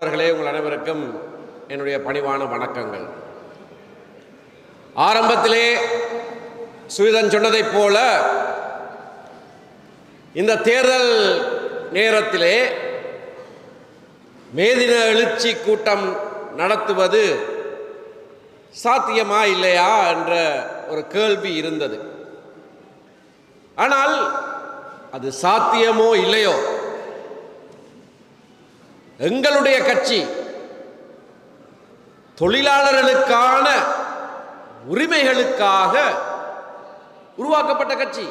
தோழர்களே உங்கள் அனைவருக்கும் என்னுடைய பணிவான வணக்கங்கள். ஆரம்பத்திலே சுவிதன் சொன்னதைப் போல இந்த தேர்தல் நேரத்திலே மேதின எழுச்சி கூட்டம் நடத்துவது சாத்தியமா இல்லையா என்ற ஒரு கேள்வி இருந்தது. ஆனால் அது சாத்தியமோ இல்லையோ எங்களுடைய கட்சி தொழிலாளர்களுக்கான உரிமைகளுக்காக உருவாக்கப்பட்ட கட்சி.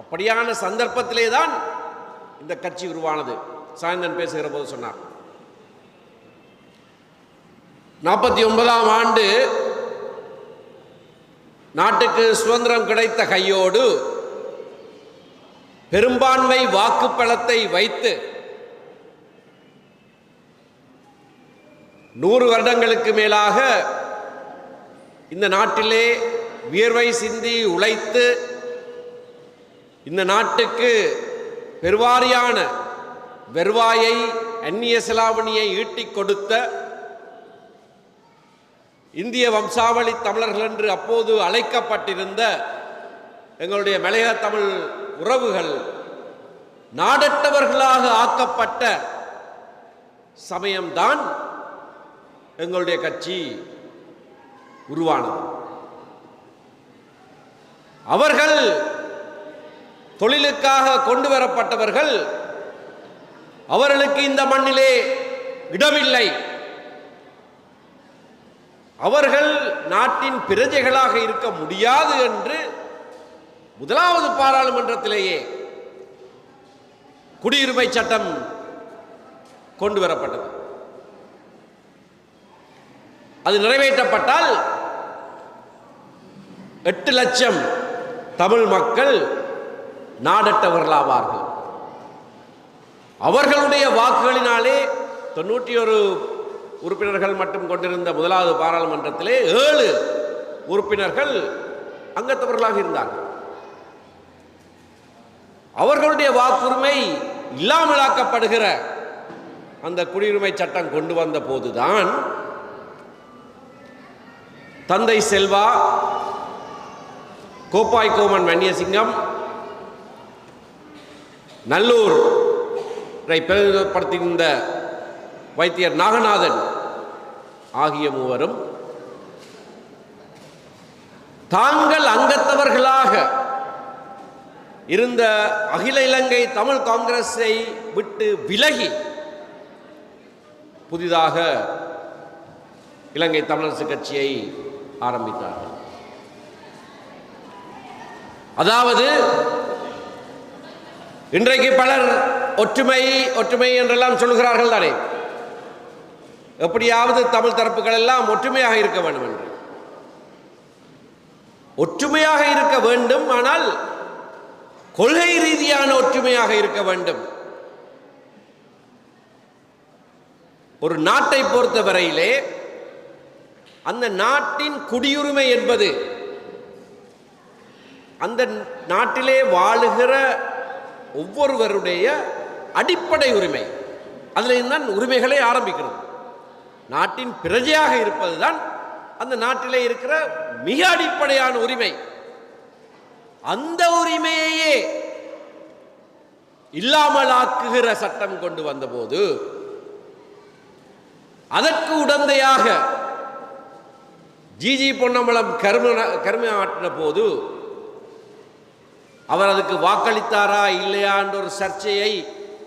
அப்படியான சந்தர்ப்பத்திலே தான் இந்த கட்சி உருவானது சாயந்தன் பேசுகிற போது சொன்னார். நாற்பத்தி ஒன்பதாம் ஆண்டு நாட்டுக்கு சுதந்திரம் கிடைத்த கையோடு பெரும்பான்மை வாக்குப்பலத்தை வைத்து நூறு வருடங்களுக்கு மேலாக இந்த நாட்டிலே வியர்வை சிந்தி உழைத்து இந்த நாட்டுக்கு பெருவாரியான வெர்வாயை அந்நிய செலாவணியை ஈட்டிக் கொடுத்த இந்திய வம்சாவளி தமிழர்கள் என்று அப்போது அழைக்கப்பட்டிருந்த எங்களுடைய மலையக தமிழ் உறவுகள் நாடற்றவர்களாக ஆக்கப்பட்ட சமயம்தான் எங்களுடைய கட்சி உருவானது. அவர்கள் தொழிலுக்காக கொண்டு வரப்பட்டவர்கள் அவர்களுக்கு இந்த மண்ணிலே இடமில்லை. அவர்கள் நாட்டின் பிரஜைகளாக இருக்க முடியாது என்று முதலாவது பாராளுமன்றத்திலேயே குடியுரிமை சட்டம் கொண்டு வரப்பட்டது. அது நிறைவேற்றப்பட்டால் எட்டு லட்சம் தமிழ் மக்கள் நாடற்றவர்களாவார்கள். அவர்களுடைய வாக்குகளினாலே தொண்ணூற்றி ஒரு உறுப்பினர்கள் மட்டும் கொண்டிருந்த முதலாவது பாராளுமன்றத்திலே ஏழு உறுப்பினர்கள் அங்கத்தவர்களாக இருந்தார்கள். அவர்களுடைய வாக்குரிமை இல்லாமலாக்கப்படுகிற அந்த குடியுரிமை சட்டம் கொண்டு வந்த போதுதான் தந்தை செல்வா கோப்பாய் கோமன் மன்னியசிங்கம் நல்லூரை பிரதிநிதிப்படுத்தியிருந்த வைத்தியர் நாகநாதன் ஆகிய மூவரும் தாங்கள் அங்கத்தவர்களாக இருந்த அகில இலங்கை தமிழ் காங்கிரஸை விட்டு விலகி புதிதாக இலங்கை தமிழரசு கட்சியை ஆரம்பித்தார்கள். அதாவது இன்றைக்கு பலர் ஒற்றுமை ஒற்றுமை என்றெல்லாம் சொல்கிறார்கள் தானே? எப்படியாவது தமிழ் தரப்புகள் எல்லாம் ஒற்றுமையாக இருக்க வேண்டும் என்று. ஒற்றுமையாக இருக்க வேண்டும் ஆனால் கொள்கை ரீதியான ஒற்றுமையாக இருக்க வேண்டும். ஒரு நாட்டை பொறுத்தவரையிலே அந்த நாட்டின் குடியுரிமை என்பது அந்த நாட்டிலே வாழுகிற ஒவ்வொருவருடைய அடிப்படை உரிமை. அதில் தான் உரிமைகளே ஆரம்பிக்கிறது. நாட்டின் பிரஜையாக இருப்பதுதான் அந்த நாட்டிலே இருக்கிற மிக அடிப்படையான உரிமை. அந்த உரிமையையே இல்லாமலாக்குகிற சட்டம் கொண்டு வந்தபோது அதற்கு உடந்தையாக ஜிஜி பொன்னம்பலம் கரும ஆட்டின போது அவர் அதுக்கு வாக்களித்தாரா இல்லையா என்ற ஒரு சர்ச்சையை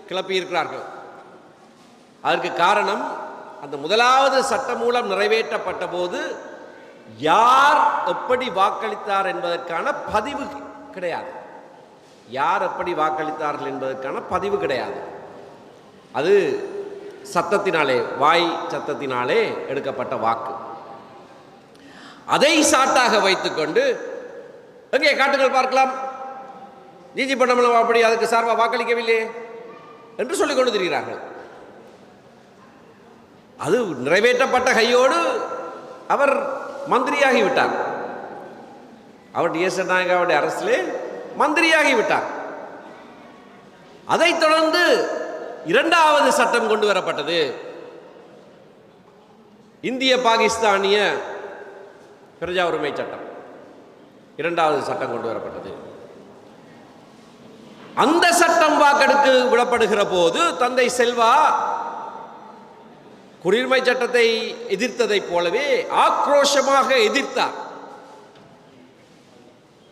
கிளப்பியிருக்கிறார்கள். அதற்கு காரணம் அந்த முதலாவது சட்டம் மூலம் நிறைவேற்றப்பட்ட போது யார் எப்படி வாக்களித்தார் என்பதற்கான பதிவு கிடையாது. யார் எப்படி வாக்களித்தார்கள் என்பதற்கான பதிவு கிடையாது. அது சத்தத்தினாலே வாய் சத்தத்தினாலே எடுக்கப்பட்ட வாக்கு. அதை சாட்டாக வைத்துக்கொண்டு எங்கே காட்டுங்கள் பார்க்கலாம். ஜிஜி பண்ணமலம் அப்படி அதுக்கு சார்பாக வாக்களிக்கவில்லையே என்று சொல்லிக் கொண்டு திரிகிறார்கள். அது நிறைவேற்றப்பட்ட கையோடு அவர் மந்திரியாகி விட்டார். அவர் டிஎஸ் நாயகாவுடைய அரசிலே மந்திரியாகி விட்டார். அதைத் தொடர்ந்து இரண்டாவது சட்டம் கொண்டு வரப்பட்டது. இந்திய பாகிஸ்தானிய பிரஜா உரிமை சட்டம். இரண்டாவது சட்டம் கொண்டு வரப்பட்டது. அந்த சட்டம் வாக்கெடுக்கு விடப்படுகிற போது தந்தை செல்வா குடியுரிமை சட்டத்தை எதிர்த்ததைப் போலவே ஆக்ரோஷமாக எதிர்த்தார்.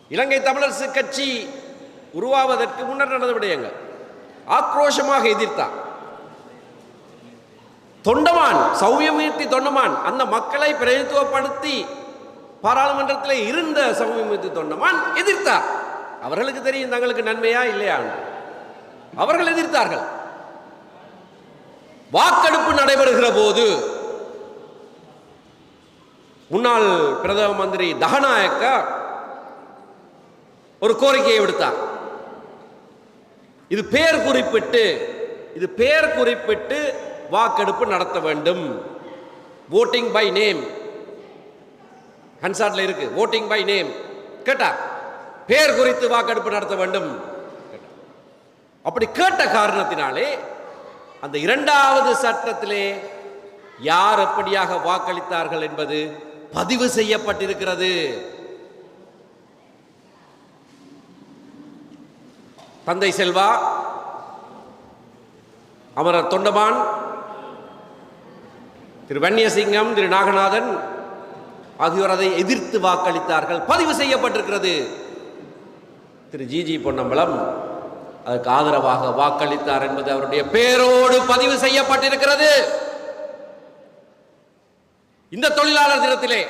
இலங்கை தமிழரசு கட்சி உருவாவதற்கு முன்னர் நடந்த விடயங்கள். ஆக்ரோஷமாக எதிர்த்தார். தொண்டமான் சௌமியமூர்த்தி தொண்டமான் அந்த மக்களை பிரதித்துவப்படுத்தி பாராளுமன்றத்தில் இருந்த சௌமியமூர்த்தி தொண்டமான் எதிர்த்தார். அவர்களுக்கு தெரியும் தங்களுக்கு நன்மையா இல்லையா அவர்கள் எதிர்த்தார்கள். வாக்கெடுப்பு நடைபெறுகிற போது முன்னாள் பிரதம மந்திரி தகநாயக்கா ஒரு கோரிக்கையை விடுத்தார். இது பெயர் குறிப்பிட்டு இது பெயர் குறிப்பிட்டு வாக்கெடுப்பு நடத்த வேண்டும். ஓட்டிங் பை நேம் ஹன்சாட்ல இருக்கு. ஓட்டிங் பை நேம் கேட்டா பேர் குறித்து வாக்கெடுப்பு நடத்த வேண்டும். அப்படி கேட்ட காரணத்தினாலே அந்த இரண்டாவது சட்டத்திலே யார் எப்படியாக வாக்களித்தார்கள் என்பது பதிவு செய்யப்பட்டிருக்கிறது. தந்தை செல்வா அமரர் தொண்டமான் திரு வன்னியசிங்கம் திரு நாகநாதன் ஆகியோர் அதை எதிர்த்து வாக்களித்தார்கள். பதிவு செய்யப்பட்டிருக்கிறது. திரு ஜிஜி பொன்னம்பலம் அதற்கு ஆதரவாக வாக்களித்தார் என்பது அவருடைய பேரோடு பதிவு செய்யப்பட்டிருக்கிறது. இந்த தொழிலாளர் தினத்திலே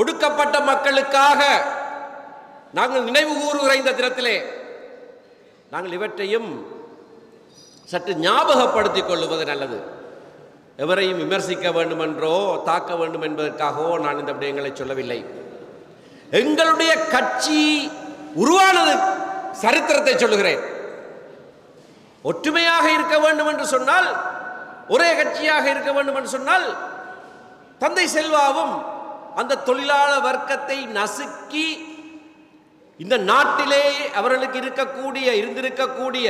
ஒடுக்கப்பட்ட மக்களுக்காக நாங்கள் நினைவு கூறுகிற இந்த தினத்திலே நாங்கள் இவற்றையும் சற்று ஞாபகப்படுத்திக் கொள்ளுவது நல்லது. எவரையும் விமர்சிக்க வேண்டுமென்றோ தாக்க வேண்டும் என்பதற்காகவோ நான் இந்த விடயங்களை சொல்லவில்லை. எங்களுடைய கட்சி உருவானது சரித்திரத்தை சொல்லுகிறேன். ஒற்றுமையாக இருக்க வேண்டும் என்று சொன்னால் ஒரே கட்சியாக இருக்க வேண்டும் என்று சொன்னால் தந்தை செல்வாவும் அந்த தொழிலாளர் வர்க்கத்தை நசுக்கி இந்த நாட்டிலே அவர்களுக்கு இருக்கக்கூடிய இருந்திருக்கக்கூடிய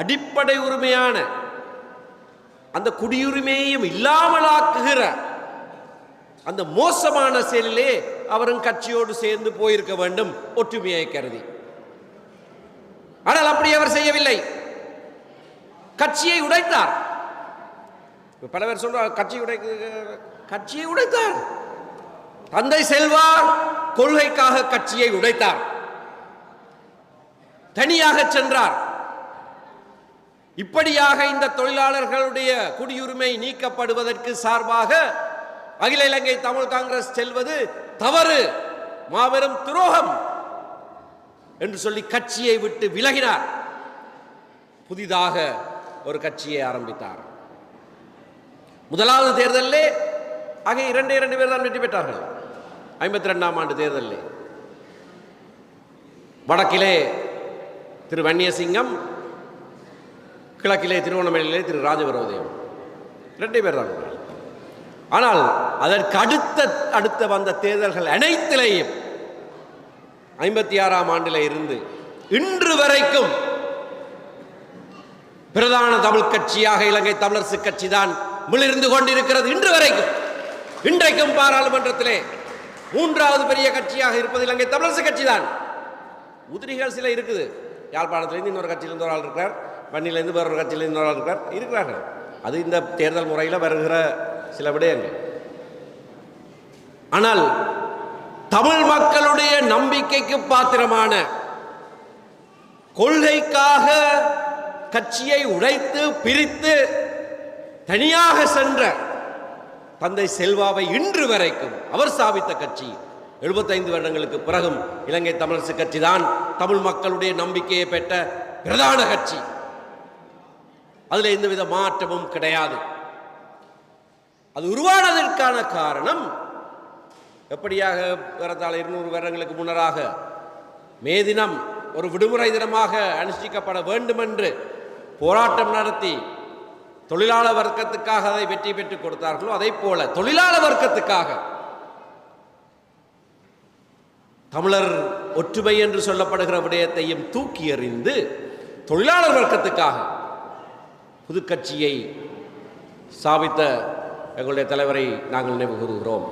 அடிப்படை உரிமையான அந்த குடியுரிமையையும் இல்லாமலாக்குகிற அந்த மோசமான செயலிலே அவரும் கட்சியோடு சேர்ந்து போயிருக்க வேண்டும் ஒற்றுமையை கருதி. ஆனால் அப்படி அவர் செய்யவில்லை. கட்சியை உடைத்தார். பல பேர் சொல்றார் கட்சி உடை கட்சியை உடைத்தார். தந்தை செல்வார் கொள்கைக்காக கட்சியை உடைத்தார். தனியாக சென்றார். இப்படியாக இந்த தொழிலாளர்களுடைய குடியுரிமை நீக்கப்படுவதற்கு சார்பாக அகில இலங்கை தமிழ் காங்கிரஸ் செல்வது தவறு மாபெரும் துரோகம் என்று சொல்லி கட்சியை விட்டு விலகினார். புதிதாக ஒரு கட்சியை ஆரம்பித்தார். முதலாவது தேர்தலிலே ஆக இரண்டு இரண்டு பேர் தான் வெற்றி பெற்றார்கள். ஐம்பத்தி ரெண்டாம் ஆண்டு தேர்தலில். வடக்கிலே திரு வன்னியசிங்கம் கிழக்கிலே திருவண்ணாமலையிலே திரு ராஜபரோதயம் ரெண்டு பேர் தான். ஆனால் அதற்கு அடுத்த அடுத்த வந்த தேர்தல்கள் அனைத்திலேயும் ஐம்பத்தி ஆறாம் ஆண்டில் இருந்து இன்று வரைக்கும் பிரதான தமிழ் கட்சியாக இலங்கை தமிழரசு கட்சி தான் மிளிர்ந்து கொண்டிருக்கிறது இன்று வரைக்கும். இன்றைக்கும் பாராளுமன்றத்திலே மூன்றாவது பெரிய கட்சியாக இருப்பது இலங்கை தமிழரசு கட்சி தான் உதிரிகள் சில இருக்குது. யாழ்ப்பாணத்திலிருந்து இன்னொரு கட்சியிலிருந்து ஒரு ஆள் இருக்கிறார். வன்னியிலேருந்து வேறொரு கட்சியிலேருந்து இன்னொரு ஆள் இருக்கிறார் இருக்கிறார்கள். அது இந்த தேர்தல் முறையில் வருகிற சில விடயங்கள். ஆனால் தமிழ் மக்களுடைய நம்பிக்கைக்கு பாத்திரமான கொள்கைக்காக கட்சியை உடைத்து பிரித்து தனியாக சென்ற தந்தை செல்வாவை இன்று வரைக்கும் அவர் ஸ்தாபித்த கட்சி 75 வருடங்களுக்கு பிறகும் இலங்கை தமிழரசு கட்சி தான் தமிழ் மக்களுடைய நம்பிக்கையை பெற்ற பிரதான கட்சி. அதில் எந்தவித மாற்றமும் கிடையாது. அது உருவானதற்கான காரணம் எப்படியாக ஏறத்தாழ இருநூறு வருடங்களுக்கு முன்னராக மே தினம் ஒரு விடுமுறை தினமாக அனுஷ்டிக்கப்பட வேண்டும் என்று போராட்டம் நடத்தி தொழிலாளர் வர்க்கத்துக்காக அதை வெற்றி பெற்றுக் கொடுத்தார்களோ அதை போல தொழிலாளர் வர்க்கத்துக்காக. தமிழர் ஒற்றுமை என்று சொல்லப்படுகிற விடயத்தையும் தூக்கி எறிந்து தொழிலாளர் வர்க்கத்துக்காக புதுக்கட்சியை ஸ்தாபித்த எங்களுடைய தலைவரை நாங்கள் நினைவு கூறுகிறோம்.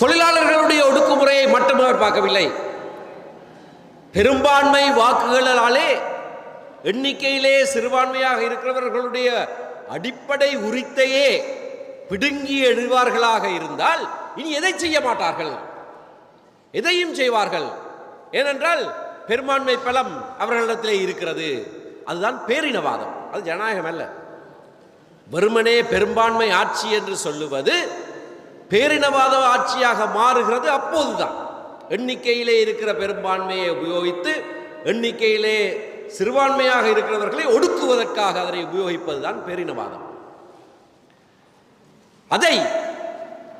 தொழிலாளர்களுடைய ஒடுக்குமுறையை மட்டும் அவர் பார்க்கவில்லை. பெரும்பான்மை வாக்குகளாலே எண்ணிக்கையிலே சிறுபான்மையாக இருக்கிறவர்களுடைய அடிப்படை உரித்தையே பிடுங்கி எழுவார்களாக இருந்தால் இனி எதை செய்ய மாட்டார்கள்? எதையும் செய்வார்கள்? ஏனென்றால் பெரும்பான்மை பலம் அவர்களிடத்திலே இருக்கிறது. அதுதான் பேரினவாதம். அது ஜனநாயகம் அல்ல. வெறுமனே பெரும்பான்மை ஆட்சி என்று சொல்லுவது பேரினவாத ஆட்சியாக மாறுகிறது அப்போதுதான். எண்ணிக்கையிலே இருக்கிற பெரும்பான்மையை உபயோகித்து எண்ணிக்கையிலே சிறுபான்மையாக இருக்கிறவர்களை ஒடுக்குவதற்காக அதனை உபயோகிப்பதுதான் பேரினவாதம். அதை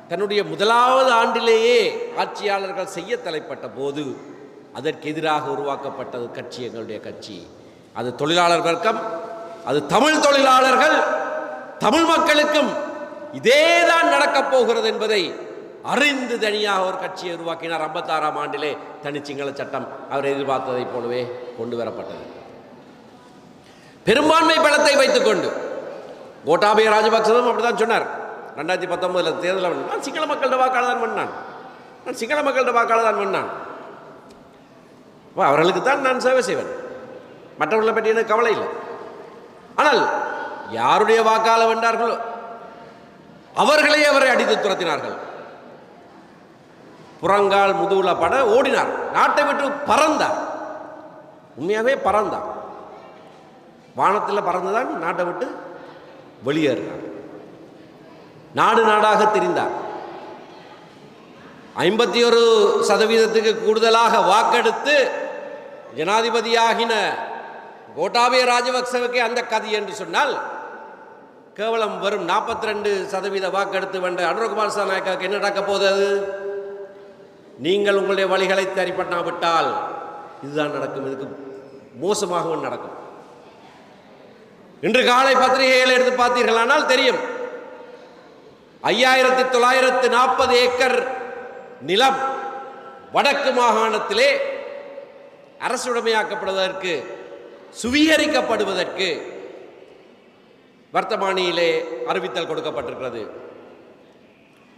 தன்னுடைய முதலாவது ஆண்டிலேயே ஆட்சியாளர்கள் செய்ய தலைப்பட்ட போது அதற்கு எதிராக உருவாக்கப்பட்டது கட்சி எங்களுடைய கட்சி. அது தொழிலாளர் வர்க்கம் அது தமிழ் தொழிலாளர்கள் தமிழ் மக்களுக்கும் இதேதான் நடக்கப் போகிறது என்பதை அறிந்து தனியாக ஒரு கட்சியை உருவாக்கினார் ஐம்பத்தாறாம் ஆண்டிலே தனிச்சிங்கள சட்டம் அவர் எதிர்பார்த்ததைப் போலவே கொண்டு வரப்பட்டது. பெரும்பான்மை பலத்தை வைத்துக்கொண்டு கோட்டாபய ராஜபக்சவும் அப்படிதான் சொன்னார். ரெண்டாயிரத்தி பத்தொன்பதுல தேர்தலில் நான் சிங்கள மக்களோட வாக்காளர் தான் பண்ணான். நான் சிங்கள மக்களோட வாக்காளர் தான் பண்ணான். அவர்களுக்கு தான் நான் சேவை செய்வேன். மற்றவர்களை பற்றி எனக்கு கவலை இல்லை. ஆனால் யாருடைய வாக்காளர் வென்றார்களோ அவர்களே அவரை அடித்து துரத்தினார்கள். புறங்கால் முதுகுல பட ஓடினார். நாட்டை விட்டு பறந்தார். உண்மையாகவே பறந்தார். வானத்தில் பறந்துதான் நாட்டை விட்டு வெளியேறினார். நாடு நாடாக திரிந்தார். ஐம்பத்தி ஒரு சதவீதத்துக்கு கூடுதலாக வாக்கெடுத்து ஜனாதிபதியாகின கோட்டாபய ராஜபக்சவுக்கு அந்த கதி என்று சொன்னால் கேவலம் வரும் நாற்பத்தி ரெண்டு சதவீத வாக்கெடுத்து வென்ற அனுரகுமார் சாநாயக்காவுக்கு என்ன நடக்க போகுது? நீங்கள் உங்களுடைய வழிகளை சரி பண்ணாவிட்டால் இதுதான் நடக்கும். இதுக்கு மோசமாகவும் நடக்கும். இன்று காலை பத்திரிகைகளை எடுத்து பார்த்தீர்களானால் தெரியும் ஐயாயிரத்தி தொள்ளாயிரத்து நாற்பது ஏக்கர் நிலம் வடக்கு மாகாணத்திலே அரசுடைமையாக்கப்படுவதற்கு சுவீகரிக்கப்படுவதற்கு வர்த்தமானியிலே அறிவித்தல் கொடுக்கப்பட்டிருக்கிறது.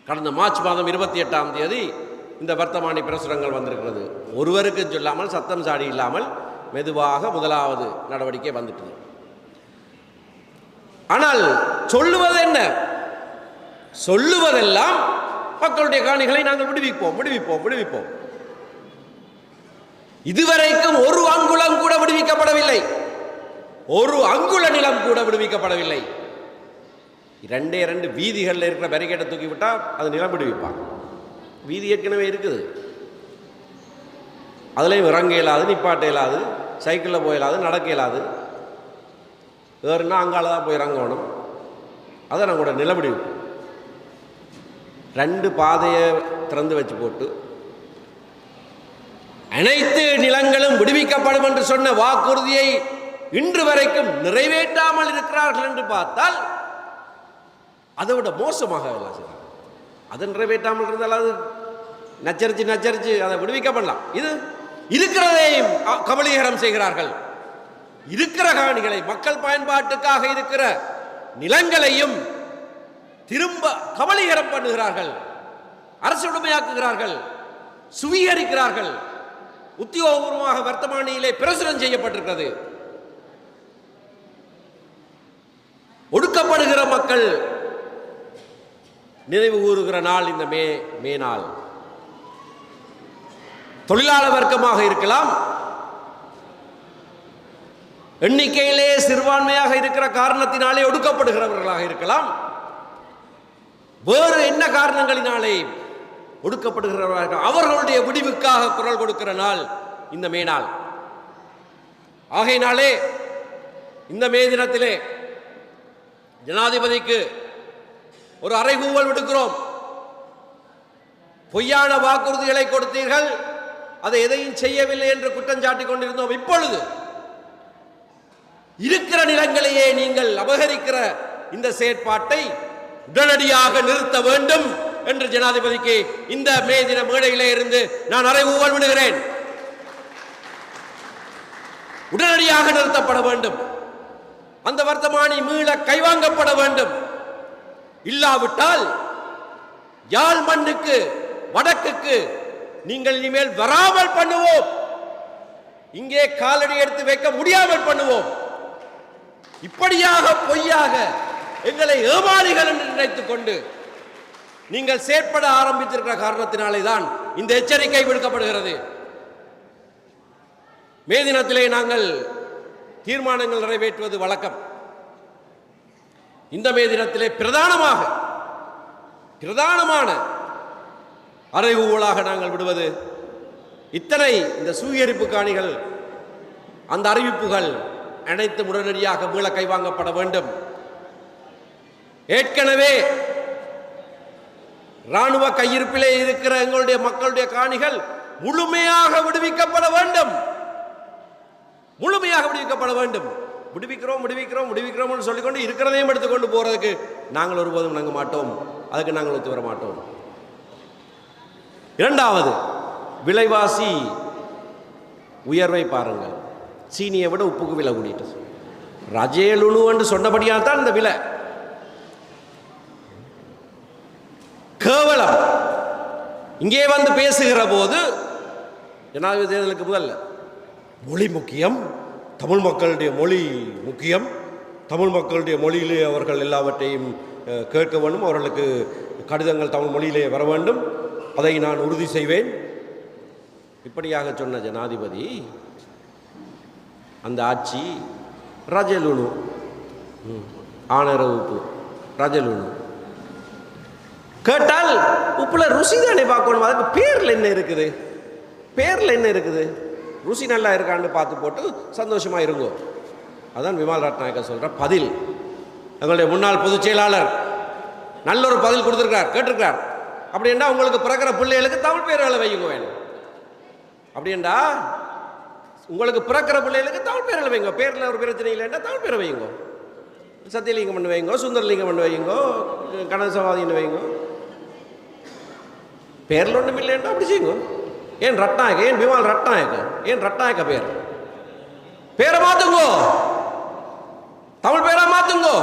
கடந்த மார்ச் மாதம் இருபத்தி எட்டாம் தேதி இந்த வர்த்தமானி பிரசுரங்கள் வந்திருக்கிறது. ஒருவருக்கு சொல்லாமல் சத்தம் சாடி இல்லாமல் மெதுவாக முதலாவது நடவடிக்கை வந்துட்டது. ஆனால் சொல்லுவது என்ன? சொல்லுவதெல்லாம் மக்களுடைய காணிகளை நாங்கள் விடுவிப்போம் விடுவிப்போம் விடுவிப்போம். இதுவரைக்கும் ஒரு அங்குலம் கூட விடுவிக்கப்படவில்லை. ஒரு அங்குல நிலம் கூட விடுவிக்கப்படவில்லை. இரண்டே இரண்டு வீதிகளில் இருக்கிற பேரிகேட்டை தூக்கி விட்டால் அது நிலம் விடுவிப்பான். வீதி ஏற்கனவே இருக்குது. அதுலேயும் இறங்க இயலாது நிப்பாட்ட இயலாது சைக்கிளில் போய் இயலாது நடக்க இயலாது. வேறுனா அங்கால தான் போய் இறங்கணும். அதை நான் கூட நிலவிடுவிப்போம் ரெண்டு பாதையை திறந்து வச்சு போட்டு அனைத்து நிலங்களும் விடுவிக்கப்படும் என்று சொன்ன வாக்குறுதியை இன்று வரைக்கும் நிறைவேற்றாமல் இருக்கிறார்கள் என்று பார்த்தால் அதை விட மோசமாக அதை நிறைவேற்றாமல் இருந்தால் அது நச்சரிச்சு நச்சரிச்சு அதை விடுவிக்கப்படலாம் இது இருக்கிறதையும் அ- கபலீகரம் செய்கிறார்கள். இருக்கிற காணிகளை மக்கள் பயன்பாட்டுக்காக இருக்கிற நிலங்களையும் திரும்ப கபலீகரம் பண்ணுகிறார்கள். அரசு உடைமையாக்குகிறார்கள். சுவீகரிக்கிறார்கள். உத்தியோகபூர்வமாக வர்த்தமானியிலே பிரசுரம் செய்யப்பட்டிருக்கிறது. ஒடுக்கப்படுகிற மக்கள் நினைவு கூறுகிற நாள் இந்த மே மே நாள். தொழிலாளர் வர்க்கமாக இருக்கலாம். எண்ணிக்கையிலே சிறுபான்மையாக இருக்கிற காரணத்தினாலே ஒடுக்கப்படுகிறவர்களாக இருக்கலாம். வேறு என்ன காரணங்களினாலே ஒடுக்கப்படுகிறவர்கள். அவர்களுடைய விடிவுக்காக குரல் கொடுக்கிற நாள் இந்த மே நாள். ஆகையினாலே இந்த மே தினத்திலே ஜனாதிபதிக்கு ஒரு அறைகூவல் விடுக்கிறோம். பொய்யான வாக்குறுதிகளை கொடுத்தீர்கள் அதை எதையும் செய்யவில்லை என்று குற்றம் சாட்டிக் கொண்டிருந்தோம். இப்பொழுது இருக்கிற நிலங்களையே நீங்கள் அபகரிக்கிற இந்த செயற்பாட்டை உடனடியாக நிறுத்த வேண்டும். என்று ஜனாதிபதிக்கு இந்த மே தின மேடையிலே இருந்து நான் அறைகூவல் விடுகிறேன். உடனடியாக நிறுத்தப்பட வேண்டும். அந்த வர்த்தமானி மீள கைவாங்கப்பட வேண்டும். இல்லாவிட்டால் யாழ் மண்ணுக்கு வடக்குக்கு நீங்கள் இனிமேல் வராமல் பண்ணுவோம். இங்கே காலடி எடுத்து வைக்க முடியாமல் பண்ணுவோம். இப்படியாக பொய்யாக எங்களை ஏமாளிகள் என்று நினைத்துக் கொண்டு நீங்கள் செயற்பட ஆரம்பித்திருக்கிற காரணத்தினாலே தான் இந்த எச்சரிக்கை விடுக்கப்படுகிறது. மே தினத்திலே நாங்கள் தீர்மானங்கள் நிறைவேற்றுவது வழக்கம். இந்த மே தினத்திலே பிரதானமாக பிரதானமான அறைகூவலாக நாங்கள் விடுவது. இத்தனை இந்த சூகரிப்பு காணிகள் அந்த அறிவிப்புகள் அனைத்தும் உடனடியாக மீள கைவாங்கப்பட வேண்டும். ஏற்கனவே ராணுவ கையிருப்பிலே இருக்கிற எங்களுடைய மக்களுடைய காணிகள் முழுமையாக விடுவிக்கப்பட வேண்டும். முழுமையாக விடுவிக்கப்பட வேண்டும். விடுவிக்கிறோம் விடுவிக்கிறோம் விடுவிக்கிறோம்னு சொல்லிக்கொண்டு இருக்கிறதையும் எடுத்துக்கொண்டு போறதுக்கு நாங்கள் ஒருபோதும் நாங்கள் மாட்டோம். அதுக்கு நாங்கள் ஒத்து வர மாட்டோம். இரண்டாவது விலைவாசி உயர்வை பாருங்கள். சீனியை விட உப்புக்கு விலை கூடிட்டு. ரஜேலுனு என்று சொன்னபடியாக தான் இந்த விலை. கேவலம். இங்கே வந்து பேசுகிற போது ஜனாதிபதி தேர்தலுக்கு முதல்ல. மொழி முக்கியம். தமிழ் மக்களுடைய மொழி முக்கியம். தமிழ் மக்களுடைய மொழியிலே அவர்கள் எல்லாவற்றையும் கேட்க வேண்டும். அவர்களுக்கு கடிதங்கள் தமிழ் மொழியிலே வர வேண்டும். அதை நான் உறுதி செய்வேன். இப்படியாக சொன்ன ஜனாதிபதி அந்த ஆட்சி ரஜலுனு ம், ஆனர கேட்டால் உப்புல ருசி தானே பார்க்கணும்? அதுக்கு பேரில் என்ன இருக்குது? பேரில் என்ன இருக்குது? ருசி நல்லா இருக்கான்னு பார்த்து போட்டு சந்தோஷமாக இருங்கோ. அதான் விமல் ரத்நாயக்கர் சொல்கிற பதில். எங்களுடைய முன்னாள் பொதுச் செயலாளர் நல்ல ஒரு பதில் கொடுத்துருக்கார் கேட்டிருக்கார் அப்படின்னா உங்களுக்கு பிறக்கிற பிள்ளைகளுக்கு தமிழ் பேர்களை வைங்க வேணும். அப்படின்டா உங்களுக்கு பிறக்கிற பிள்ளைகளுக்கு தமிழ் பேர்களை வைங்க பேரில் ஒரு பிரச்சனை இல்லைன்னா தமிழ் பேரை வைங்கோ சத்தியலிங்கம் பண்ணு வைங்கோ சுந்தரலிங்கம் பண்ணு வையுங்கோ கணசவாதின்னு வைங்கோ பேரில் ஒன்றும் இல்லைன்னா அப்படி செய்யுங்க ஏன் ரட்நாயக்க ஏன் விமால் ரட்நாயக்க ஏன் ரட்நாயக்க பேர்? பேரை மாத்துங்கோ. தமிழ் பேரா மாத்துங்கோ.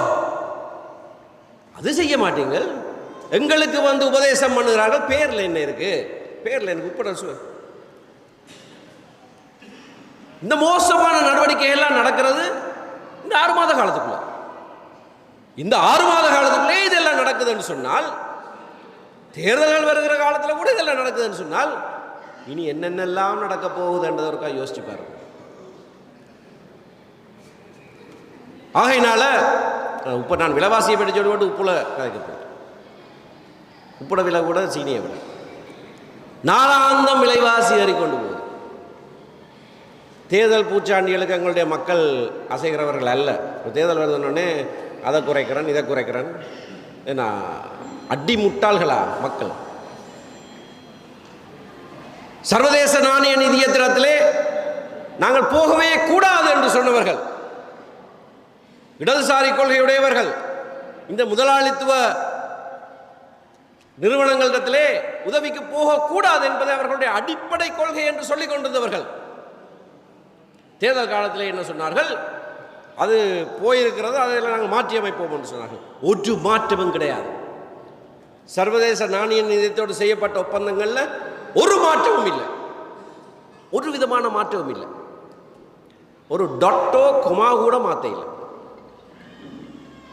அது செய்ய மாட்டீங்க. எங்களுக்கு வந்து உபதேசம் பண்ணுகிறார்கள். பேர்ல என்ன இருக்கு? பேர்ல எனக்கு உட்பட சு இந்த மோசமான நடவடிக்கை எல்லாம் நடக்கிறது இந்த ஆறு மாத காலத்துக்குள்ள. இந்த ஆறு மாத காலத்துக்குள்ளே இதெல்லாம் நடக்குதுன்னு சொன்னால் தேர்தல்கள் வருகிற காலத்தில் கூட இதெல்லாம் நடக்குதுன்னு சொன்னால் இனி என்னென்னலாம் நடக்க போகுதுன்றதற்காக யோசிச்சு பாருங்க ஆகையினால உப்ப நான் விலைவாசியை பற்றி சொல்லி உப்புல கதைக்கப்படும் போகிறேன் உப்புட விலை கூட சீனியை விட. நாளாந்தம் விலைவாசி ஏறிக்கொண்டு போகுது. தேர்தல் பூச்சாண்டிகளுக்கு எங்களுடைய மக்கள் அசைகிறவர்கள் அல்ல. இப்போ தேர்தல் வருதுன்னொடனே அதை குறைக்கிறேன் இதை குறைக்கிறேன். ஏன்னா அடி முட்டாள்களா மக்கள்? சர்வதேச நாணய நிதியத்திரத்திலே நாங்கள் போகவே கூடாது என்று சொன்னவர்கள் இடதுசாரி கொள்கையுடையவர்கள் இந்த முதலாளித்துவ நிறுவனங்களிடத்திலே உதவிக்கு போகக்கூடாது என்பதை அவர்களுடைய அடிப்படை கொள்கை என்று சொல்லிக் கொண்டிருந்தவர்கள். தேர்தல் காலத்தில் என்ன சொன்னார்கள்? அது போயிருக்கிறது அதில் நாங்கள் மாற்றி அமைப்போம் என்று சொன்னார்கள். ஒரு மாற்றமும் கிடையாது. சர்வதேச நாணய நிதியத்தோடு செய்யப்பட்ட ஒப்பந்தங்களில் ஒரு மாற்றமும் இல்லை. ஒரு விதமான மாற்றமும் இல்லை. ஒரு டொட்டோ குமா கூட மாற்ற இல்லை.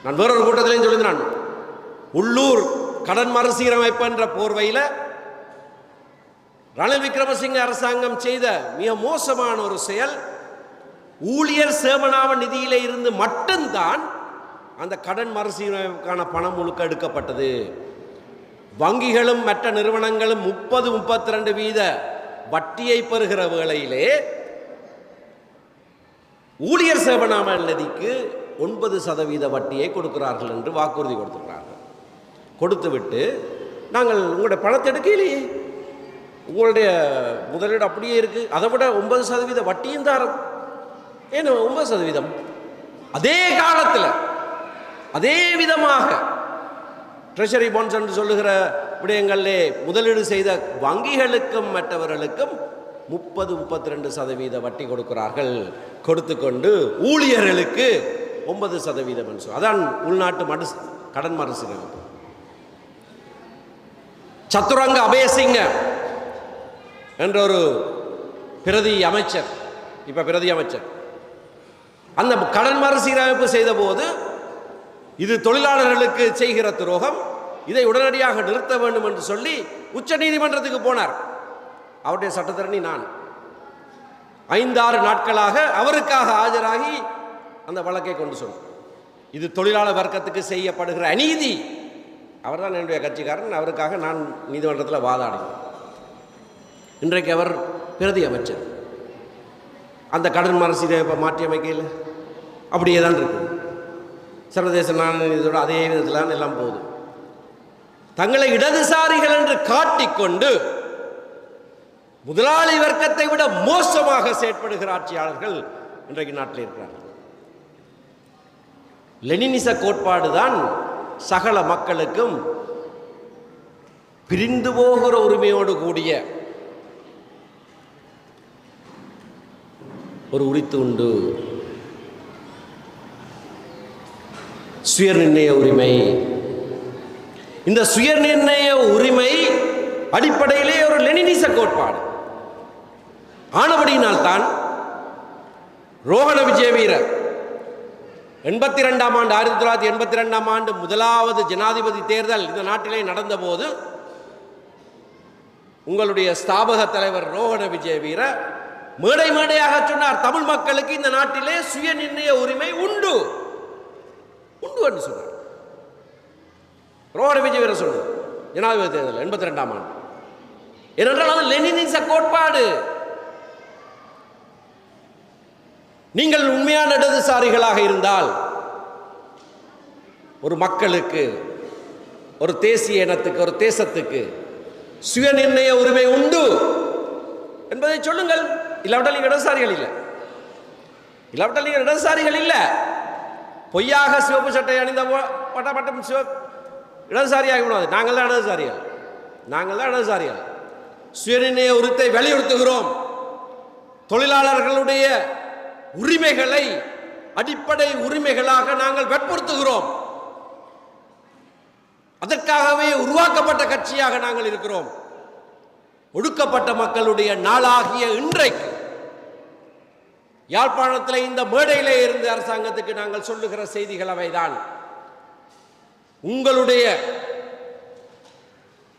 நான் வேறொரு கூட்டத்திலையும் சொல்லியிருந்தான் நான் உள்ளூர் கடன் மறுசீரமைப்புன்ற போர்வையில் ரணில் விக்ரமசிங்க அரசாங்கம் செய்த மிக மோசமான ஒரு செயல் ஊழியர் சேமனாவ நிதியில இருந்து மட்டும்தான் அந்த கடன் மறுசீரமைப்புக்கான பணம் முழுக்க எடுக்கப்பட்டது. வங்கிகளும் மற்ற நிறுவனங்களும் முப்பது முப்பத்தி ரெண்டு வீத வட்டியை பெறுகிற வேளையிலே ஊழியர் சேவனாம நிதிக்கு ஒன்பது சதவீத வட்டியை கொடுக்கிறார்கள் என்று வாக்குறுதி கொடுத்துருக்கிறார்கள் கொடுத்துவிட்டு நாங்கள் உங்களுடைய பணத்தை எடுக்கலையே. உங்களுடைய முதலீடு அப்படியே இருக்குது அதை விட ஒன்பது சதவீத வட்டியும் தாரம். ஏன் ஒன்பது சதவீதம். அதே காலத்தில் அதே விதமாக ட்ரெஷரி பாண்ட்ஸ் என்று சொல்லுகிற விடயங்களிலே முதலீடு செய்த வங்கிகளுக்கும் மற்றவர்களுக்கும் முப்பது முப்பத்தி ரெண்டு சதவீத வட்டி கொடுக்கிறார்கள். கொடுத்து கொண்டு ஊழியர்களுக்கு ஒன்பது சதவீதம் என்று சொல்லி அதான் உள்நாட்டு மறு கடன் மறுசீரமைப்பு சத்துரங்க அபயசிங்க என்ற ஒரு பிரதி அமைச்சர் இப்ப பிரதி அமைச்சர். அந்த கடன் மறுசீரமைப்பு செய்த போது இது தொழிலாளர்களுக்கு செய்கிற துரோகம். இதை உடனடியாக நிறுத்த வேண்டும் என்று சொல்லி உச்ச நீதிமன்றத்துக்கு போனார். அவருடைய சட்டத்தரணி நான். ஐந்தாறு நாட்களாக அவருக்காக ஆஜராகி அந்த வழக்கை கொண்டு சொன்னேன் இது தொழிலாளர் வர்க்கத்துக்கு செய்யப்படுகிற அநீதி. அவர்தான் என்னுடைய கட்சிக்காரன். அவருக்காக நான் நீதிமன்றத்தில் வாதாடினேன். இன்றைக்கு அவர் பிரதி அமைச்சர். அந்த கடன் மரசீரமைப்பை மாற்றி அமைக்கையில் அப்படியே தான் இருக்கு. சர்வதேச நாணயத்தோடு அதே விதத்தில் எல்லாம் போகுது. தங்களை இடதுசாரிகள் என்று காட்டிக்கொண்டு முதலாளி வர்க்கத்தை விட மோசமாக செயற்படுகிற ஆட்சியாளர்கள் இன்றைக்கு நாட்டில் இருக்கிறார்கள். லெனினிச கோட்பாடு தான் சகல மக்களுக்கும் பிரிந்து போகிற உரிமையோடு கூடிய ஒரு உரித்து உண்டு. சுயநிர்ணய உரிமை. இந்த சுயநிர்ணய உரிமை அடிப்படையிலே ஒரு லெனினிச கோட்பாடு. ஆனபடியினால் தான் ரோஹண விஜயவீரர் எண்பத்தி ரெண்டாம் ஆண்டு ஆயிரத்தி தொள்ளாயிரத்தி எண்பத்தி ரெண்டாம் ஆண்டு முதலாவது ஜனாதிபதி தேர்தல் இந்த நாட்டிலே நடந்தபோது உங்களுடைய ஸ்தாபக தலைவர் ரோஹண வீரர் மேடை மேடையாக சொன்னார் தமிழ் மக்களுக்கு இந்த நாட்டிலே சுய நிர்ணய உரிமை உண்டு. உண்டு சொன்னார் சொன்னார் விஜய் விஜயவீர சொன்னார் ஜனாதிபதி தேர்தல் எண்பத்தி ரெண்டாம் ஆண்டு. ஏனென்றால் அது லெனினிச கோட்பாடு. நீங்கள் உண்மையான இடதுசாரிகளாக இருந்தால் ஒரு மக்களுக்கு ஒரு தேசிய இனத்துக்கு ஒரு தேசத்துக்கு சுயநிர்ணய உரிமை உண்டு என்பதை சொல்லுங்கள். இல்லாவிட்டால் நீங்கள் இடதுசாரிகள் இல்லை. இல்லாவிட்டால் நீங்கள் இடதுசாரிகள் இல்லை. பொய்யாக சிவப்பு சட்டை அணிந்த பட்ட பட்டம் சிவ இடதுசாரி கூடாது நாங்கள் தான் இடதுசாரிகள். நாங்கள் தான் இடதுசாரிகள். சுயநிர்ணய உரித்தை வலியுறுத்துகிறோம். தொழிலாளர்களுடைய உரிமைகளை அடிப்படை உரிமைகளாக நாங்கள் வற்புறுத்துகிறோம். அதற்காகவே உருவாக்கப்பட்ட கட்சியாக நாங்கள் இருக்கிறோம். ஒடுக்கப்பட்ட மக்களுடைய நாளாகிய இன்றைக்கு யாழ்ப்பாணத்தில் இந்த மேடையிலே இருந்து அரசாங்கத்துக்கு நாங்கள் சொல்லுகிற செய்திகள் அவைதான். உங்களுடைய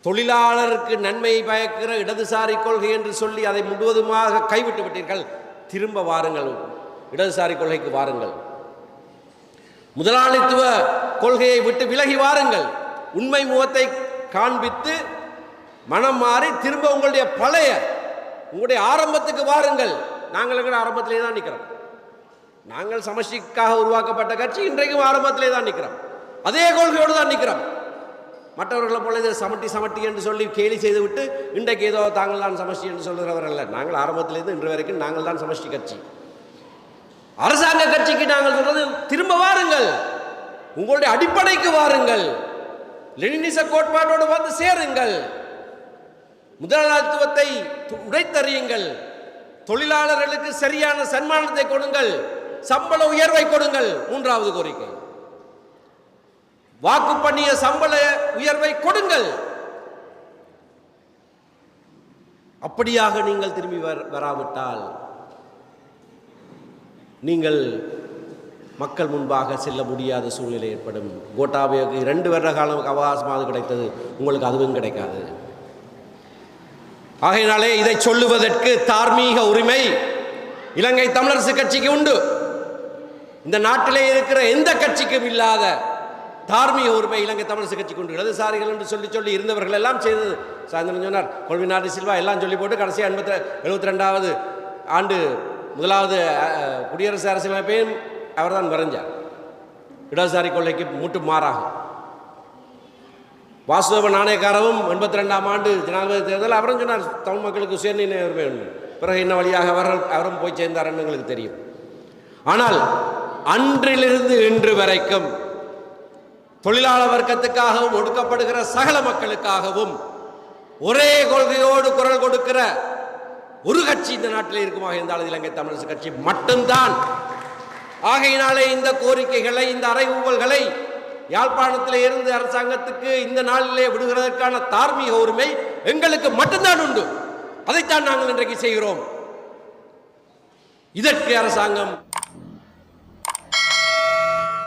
தொழிலாளருக்கு நன்மையை பயக்கிற இடதுசாரி கொள்கை என்று சொல்லி அதை முழுவதுமாக கைவிட்டு விட்டீர்கள் திரும்ப வாருங்கள். இடதுசாரி கொள்கைக்கு வாருங்கள். முதலாளித்துவ கொள்கையை விட்டு விலகி வாருங்கள். உண்மை முகத்தை காண்பித்து மனம் மாறி திரும்ப உங்களுடைய பழைய உங்களுடைய ஆரம்பத்துக்கு வாருங்கள். நாங்கள் கூட ஆரம்பத்திலே தான் நிற்கிறோம் நாங்கள் சமஷ்டிக்காக உருவாக்கப்பட்ட கட்சி இன்றைக்கும் ஆரம்பத்திலே தான் நிற்கிறோம் அதே கொள்கையோடு தான் நிற்கிறோம் மற்றவர்களை போல இதை சமட்டி சமட்டி என்று சொல்லி கேலி செய்துவிட்டு இன்றைக்கு ஏதோ தாங்கள் தான் சமஷ்டி என்று சொல்கிறவர் அல்ல. நாங்கள் ஆரம்பத்திலேருந்து இன்று வரைக்கும் நாங்கள் தான் சமஷ்டி கட்சி. அரசாங்க கட்சிக்கு நாங்கள் சொல்றது திரும்ப வாருங்கள். உங்களுடைய அடிப்படைக்கு வாருங்கள். லெனினிச கோட்பாட்டோடு வந்து சேருங்கள். முதலாளித்துவத்தை உடைத்தறியுங்கள். தொழிலாளர்களுக்கு சரியான சன்மானத்தை கொடுங்கள். சம்பள உயர்வை கொடுங்கள். மூன்றாவது கோரிக்கை. வாக்கு பண்ணிய சம்பள உயர்வை கொடுங்கள். அப்படியாக நீங்கள் திரும்பி வர வராவிட்டால் நீங்கள் மக்கள் முன்பாக செல்ல முடியாத சூழ்நிலை ஏற்படும். கோட்டாபயக்கு இரண்டு வருட காலம் அவகாசமாக கிடைத்தது. உங்களுக்கு அதுவும் கிடைக்காது. ஆகையினாலே இதை சொல்லுவதற்கு தார்மீக உரிமை இலங்கை தமிழரசு கட்சிக்கு உண்டு. இந்த நாட்டிலே இருக்கிற எந்த கட்சிக்கும் இல்லாத தார்மீக உரிமை இலங்கை தமிழரசு கட்சிக்கு உண்டு. இடதுசாரிகள் என்று சொல்லி சொல்லி இருந்தவர்கள் எல்லாம் செய்தது. சாயந்தரம் சொன்னார் கொள்விநாடு சில்வா எல்லாம் சொல்லி போட்டு கடைசி எண்பத்தி எழுபத்தி ரெண்டாவது ஆண்டு முதலாவது குடியரசு அரசியலமைப்பையும் அவர்தான் வரைஞ்சார். இடதுசாரி கொள்ளைக்கு மூட்டு மாறாகும். வாசுதேவ நாணயக்காரவும் எண்பத்தி ரெண்டாம் ஆண்டு ஜனாதிபதி தேர்தல் அவரும் சொன்னார் தமிழ் மக்களுக்கு சுயநிர்ணய உரிமை உண்டு பிறகு என்ன வழியாக அவர்கள் அவரும் போய் சேர்ந்தார் எங்களுக்கு தெரியும். ஆனால் அன்றிலிருந்து இன்று வரைக்கும் தொழிலாளர் வர்க்கத்துக்காகவும் ஒடுக்கப்படுகிற சகல மக்களுக்காகவும் ஒரே கொள்கையோடு குரல் கொடுக்கிற ஒரு கட்சி இந்த நாட்டில் இருக்குமாக இருந்தால் இலங்கை தமிழரசு கட்சி மட்டும்தான். ஆகையினாலே இந்த கோரிக்கைகளை இந்த அறைகூவல்களை யாழ்ப்பாணத்திலே இருந்து அரசாங்கத்துக்கு இந்த நாளிலே விடுகிறதற்கான தார்மீக உரிமை எங்களுக்கு மட்டும்தான் உண்டு. அதைத்தான் நாங்கள் இன்றைக்கு செய்கிறோம். இதற்கு அரசாங்கம்